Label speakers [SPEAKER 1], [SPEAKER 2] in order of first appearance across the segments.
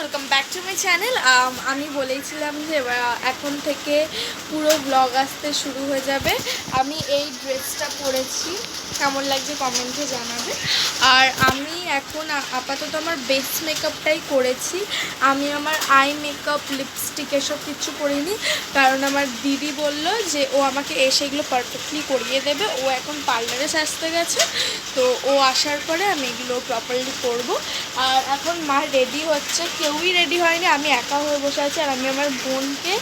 [SPEAKER 1] Welcome back to my channel আমি বলেইছিলাম যে এখন থেকে পুরো ব্লগ আসতে শুরু হয়ে যাবে। আমি এই ড্রেসটা পরেছি। কেমন লাগছে কমেন্টে জানাবে। আর আমি এখন আপাতত আমার বেস মেকআপটাই করেছি। আমি আমার আই মেকআপ লিপস্টিক এসব কিছু করিনি কারণ আমার দিদি বলল যে, ও আমাকে এসে এগুলো পারফেক্টলি করিয়ে দেবে। ও এখন পার্লারে সাজতে গেছে। তো ও আসার পরে আমি এগুলো প্রপারলি করব। আর এখন মা রেডি হচ্ছে কেউই রেডি হয়নি। আমি একা হয়ে বসে আছি, আর আমি আমার বোনকে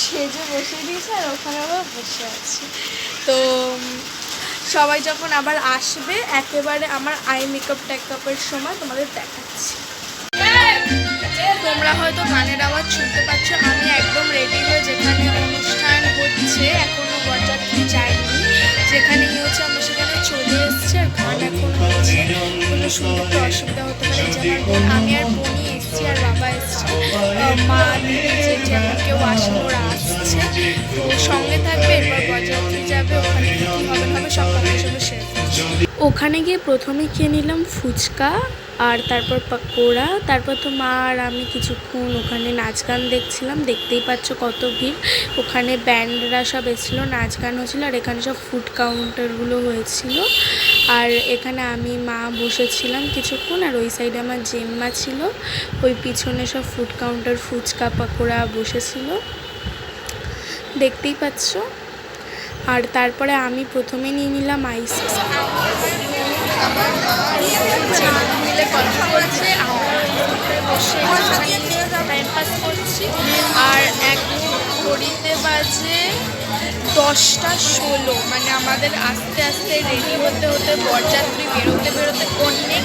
[SPEAKER 1] সেজে বসে দিয়েছি, আর ওখানে আবার বসে আছি। তো সবাই যখন আবার আসবে, একেবারে আমার আই মেকআপ টেকআপের সময় তোমাদের দেখাচ্ছি। তোমরা হয়তো গানের আওয়াজ শুনতে পাচ্ছ, আমি একদম রেডি হয়ে যেখানে অনুষ্ঠান হচ্ছে, এখনও বরযাত্রী যায়নি। যেখানে ইয়ে হচ্ছে, আমরা সেখানে চলে এসেছি, আর গান এখন হচ্ছে। কোনো শুনতে অসুবিধা হতে পারে আমি আর বোনই এসেছি আর বাবা এসছে। মা দিদি যে কেউ আসে ওরা আসছে। তো সঙ্গে থাকবে, এরপর বরযাত্রী যাবে, ওখানে কি হবে হবে সব শেয়ার ওখানে গিয়ে প্রথমে খেয়ে নিলাম ফুচকা আর তারপর পাকোড়া। তারপর তো মা আর আমি কিছুক্ষণ ওখানে নাচ গান দেখছিলাম। দেখতেই পাচ্ছ কত ভিড়। ওখানে ব্যান্ডরা সব এসেছিল, নাচ গান হয়েছিলো আর এখানে সব ফুড কাউন্টারগুলো হয়েছিল। আর এখানে আমি মা বসেছিলাম কিছুক্ষণ, আর ওই সাইডে আমার জেম্মা ছিল। ওই পিছনে সব ফুড কাউন্টার ফুচকা পাকোড়া বসেছিল। দেখতেই পাচ্ছ? আর তারপরে আমি প্রথমে নিয়ে নিলাম আইস আর এক ঘড়িতে বাজে দশটা ষোলো মানে আমাদের আস্তে আস্তে রেডি হতে হতে বরযাত্রী বেরোতে বেরোতে অনেক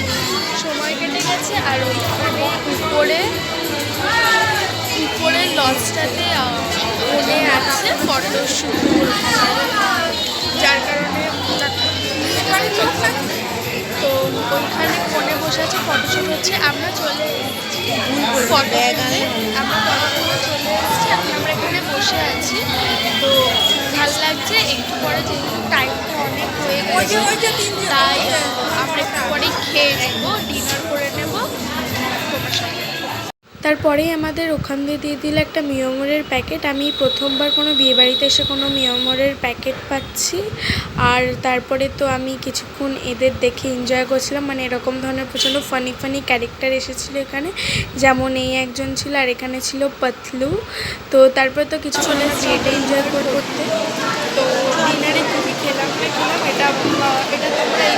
[SPEAKER 1] সময় কেটে গেছে আর ওইখানে উপরে উপরে লঞ্চটাতে মনে আছে ফটোশ্যুট যার কারণে তো ওইখানে ফোনে বসে আছে ফটোশ্যুট হচ্ছে। আমরা চলে এসেছি ফটো আমরা চলে এসেছি আমরা এখানে বসে আছি। লাগছে একটু পরে যেহেতু টাইমটা অনেক হয়ে গেছে, তাই আমরা একটু পরে খেয়ে নেব ডিনার করে নেব। তোমার সঙ্গে তারপরেই আমাদের ওখান দিয়ে দিয়ে দিল একটা মিয়মরের প্যাকেট। আমি প্রথমবার কোনো বিয়েবাড়িতে এসে কোনো মিয়মরের প্যাকেট পাচ্ছি। আর তারপরে তো আমি কিছুক্ষণ এদের দেখে এনজয় করছিলাম। মানে এরকম ধরনের প্রচণ্ড ফানি ফানি ক্যারেক্টার এসেছিল এখানে। যেমন এই একজন ছিল আর এখানে ছিল পাতলু। তো তারপর তো কিছু চলে এসেছি এটা এনজয় করতে। তো ডিনারে খুবই খেলাম খেলাম, এটা এটা তোমরা এই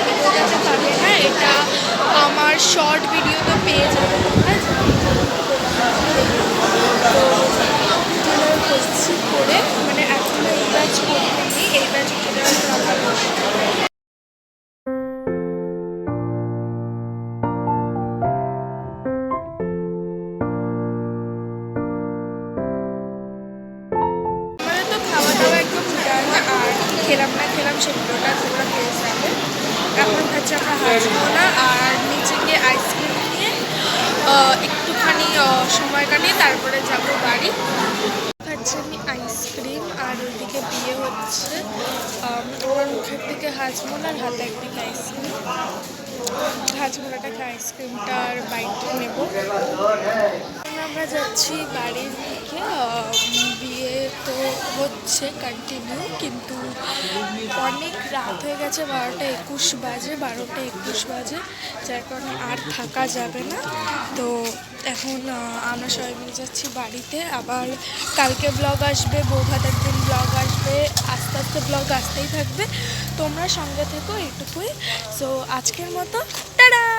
[SPEAKER 1] না। এটা আমার শর্ট ভিডিও তো পেয়ে যাবে। তো করে মানে খেলাম না, খেলাম সেগুলোটা তোমরা পেয়ে যাবে এখন খাচ্ছি আমরা হাজমোলা আর নিচে গিয়ে আইসক্রিম নিয়ে একটুখানি সময় কাটিয়ে তারপরে যাব বাড়ি। খাচ্ছি আমি আইসক্রিম আর ওইদিকে বিয়ে হচ্ছে। আম, আমার মুখের দিকে হাজমোলা আর হাতে একদিকে আইসক্রিম হাজমোলাটাকে আইসক্রিমটা আর বাইকটা নেব। আমরা যাচ্ছি বাড়ির দিকে বিয়ে তো হচ্ছে কন্টিনিউ কিন্তু অনেক রাত হয়ে গেছে বারোটা একুশ বাজে, বারোটা একুশ বাজে, যার কারণে আর থাকা যাবে না। তো এখন আমরা সবাই মিলে যাচ্ছি বাড়িতে। আবার কালকে ব্লগ আসবে, বৌভাতের দিন ব্লগ আসবে, আস্তে আস্তে ব্লগ আসতেই থাকবে। তোমরা সঙ্গে থেকো এটুকুই। সো আজকের মতো, টাটা!